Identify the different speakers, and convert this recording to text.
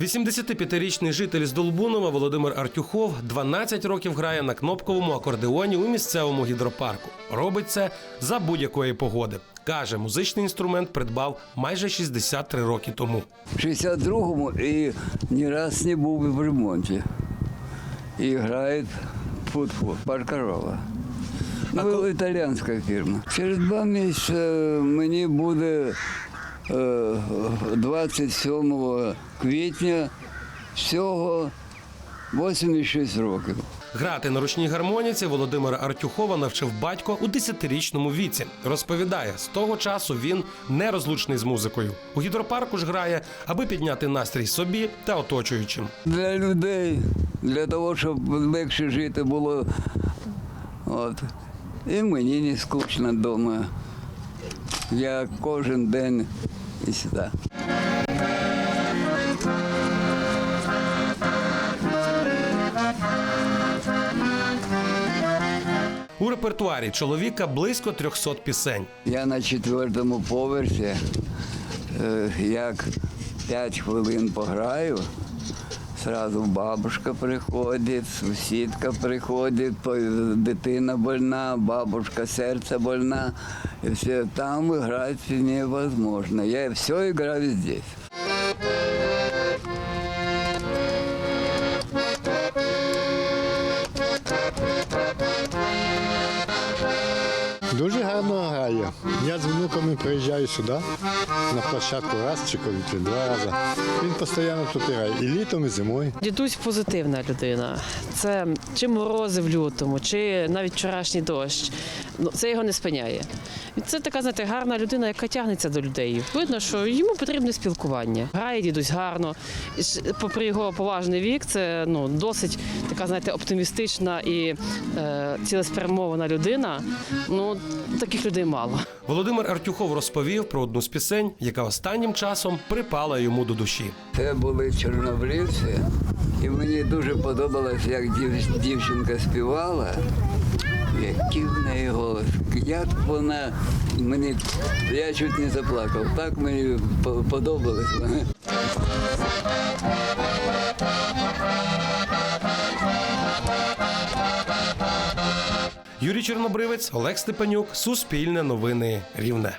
Speaker 1: 85-річний житель з Долбунова Володимир Артюхов 12 років грає на кнопковому акордеоні у місцевому гідропарку. Робить це за будь-якої погоди. Каже, музичний інструмент придбав майже 63 роки тому.
Speaker 2: В 62-му і ні раз не був в ремонті. І грає футбол Баркарова. Ну, італійська фірма. Через два місяці мені буде 27 квітня всього 86 років.
Speaker 1: Грати на ручній гармоніці Володимира Артюхова навчив батько у 10-річному віці. Розповідає, з того часу він нерозлучний з музикою. У гідропарку ж грає, аби підняти настрій собі та оточуючим.
Speaker 2: Для людей, для того, щоб легше жити було. От. І мені не скучно вдома. Я кожен день і сюда.
Speaker 1: У репертуарі чоловіка близько 300 пісень.
Speaker 2: Я на четвертому поверсі, е, як 5 хвилин пограю, Сразу бабушка приходить, сусідка приходить, дитина больна, бабушка серце больна. І все там грати невозможно. Я все граю здесь.
Speaker 3: Дуже гарно грає. Я з внуками приїжджаю сюди на площадку раз чи коли два рази. Він постійно тут грає. І літом, і зимою.
Speaker 4: Дідусь позитивна людина. Це чи морози в лютому, чи навіть вчорашній дощ. Ну, це його не спиняє. Це така, знаєте, гарна людина, яка тягнеться до людей. Видно, що йому потрібне спілкування. Грає дідусь гарно. І Попри його поважний вік, це ну, досить така, знаєте, оптимістична і е, цілеспрямована людина. Ну, таких людей мало.
Speaker 1: Володимир Артюхов розповів про одну з пісень, яка останнім часом припала йому до душі.
Speaker 2: Це були чорнобривці, і мені дуже подобалось, як дів- дівчинка співала. Який в неї голос. Як вона мені. Я чуть не заплакав. Так мені по- подобалось.
Speaker 1: Юрій Чорнобривець, Олег Степанюк, Суспільне новини Рівне.